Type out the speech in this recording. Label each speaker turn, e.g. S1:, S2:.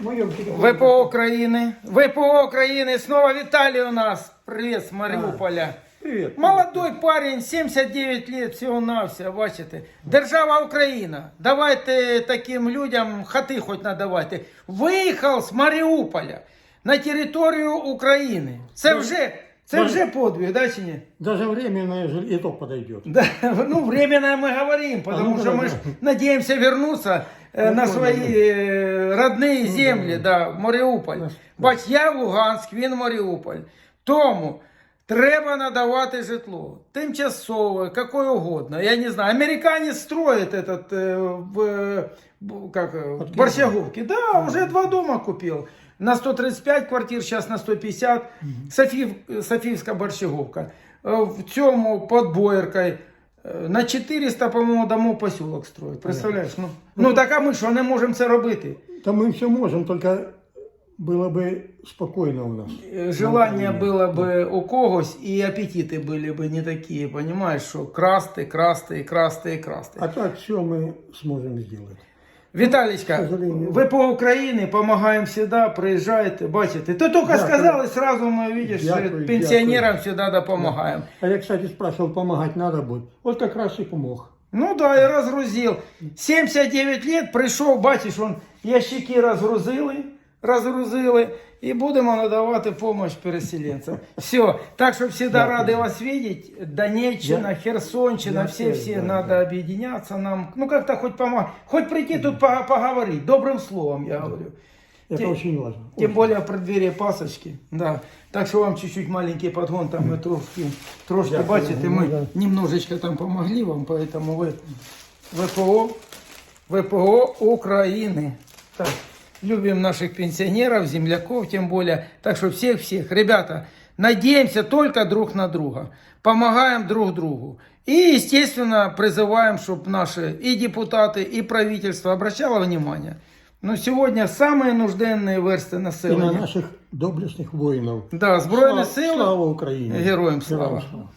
S1: ВПО України. ВПО України. Снова Виталий у нас. Привет с Маріуполя.
S2: Привет.
S1: Молодой парень, 79 лет, всього-навсього, бачите. Держава Україна. Давайте таким людям хати хоч надавайте. Виїхав з Маріуполя на територію України. Це вже, це вже подвиг, да чи ні?
S2: Даже временное жилье и то подойдет.
S1: Да, ну, временно мы говорим, потому
S2: ну,
S1: что
S2: да,
S1: мы
S2: да.
S1: ж надеемся вернуться э,
S2: Ну,
S1: на
S2: да,
S1: свои
S2: да.
S1: э, родные землі, да, в Маріуполь.
S2: Наш-
S1: Бач, я Луганськ, він Маріуполь. Тому треба надавати житло. Тимчасове, какое угодно. Я не знаю. Американец строит этот э, в, э, б- как, э, в
S2: Под
S1: Борщаговке. Да, уже два дома купил. На 135 квартир, сейчас на 150. Софів, Софіївська Борщаговка. Е, В цьому под Бояркою е, на 400, по-моєму, домов поселок строить. Представляєш? Ну, ну так а ми що, не можемо це робити?
S2: Да мы все можем, только было бы спокойно у нас.
S1: Е, Желання було б у когось, і апетити були б не такі, розумієш, що красти, красти, красти, і красти.
S2: А так все мы сможем сделать.
S1: Віталічка, ви по Україні допомагаємо сюди, приїжджайте, бачите. Ти тільки
S2: Дякую.
S1: сказали, сразу ми, видиш,
S2: Дякую,
S1: пенсіонерам сюди допомагаємо.
S2: А я, кстати, спрашивал, помогать надо будет. Вот как раз и помог.
S1: Ну да, і розгрузив. 79 лет прийшов, бачиш, он ящики розгрузили, розгрузили, і будемо надавати допомогу переселенцям. Все, так що завжди
S2: Дякую.
S1: раді вас видеть. Донеччина,
S2: Я-
S1: Херсонщина,
S2: я
S1: всі
S2: теж,
S1: всі
S2: да,
S1: надо
S2: да.
S1: об'єднатися нам. Ну как-то хоть помогать. Хоть прийти тут по- поговорить, добрым словом, я говорю.
S2: Это
S1: Те-
S2: очень важно.
S1: Тем
S2: Очень.
S1: более в преддверии Пасочки. Да. Так что вам чуть-чуть маленький подгон, там мы трошки, трошки
S2: Дякую.
S1: бачите, мы
S2: Ну, да.
S1: немножечко там помогли вам, поэтому вы ВПО, ВПО Украины. Так, любим наших пенсионеров, земляков тем более. Так что всех-всех, ребята, надеемся только друг на друга, помогаем друг другу. И, естественно, призываем, чтобы наши и депутаты, и правительство обращало внимание. Но сегодня самые нужденные версты
S2: И на
S1: населения.
S2: наших доблестных воинов.
S1: Да, Збройні
S2: Слава-
S1: сили.
S2: Слава Україні.
S1: Героям слава.
S2: слава.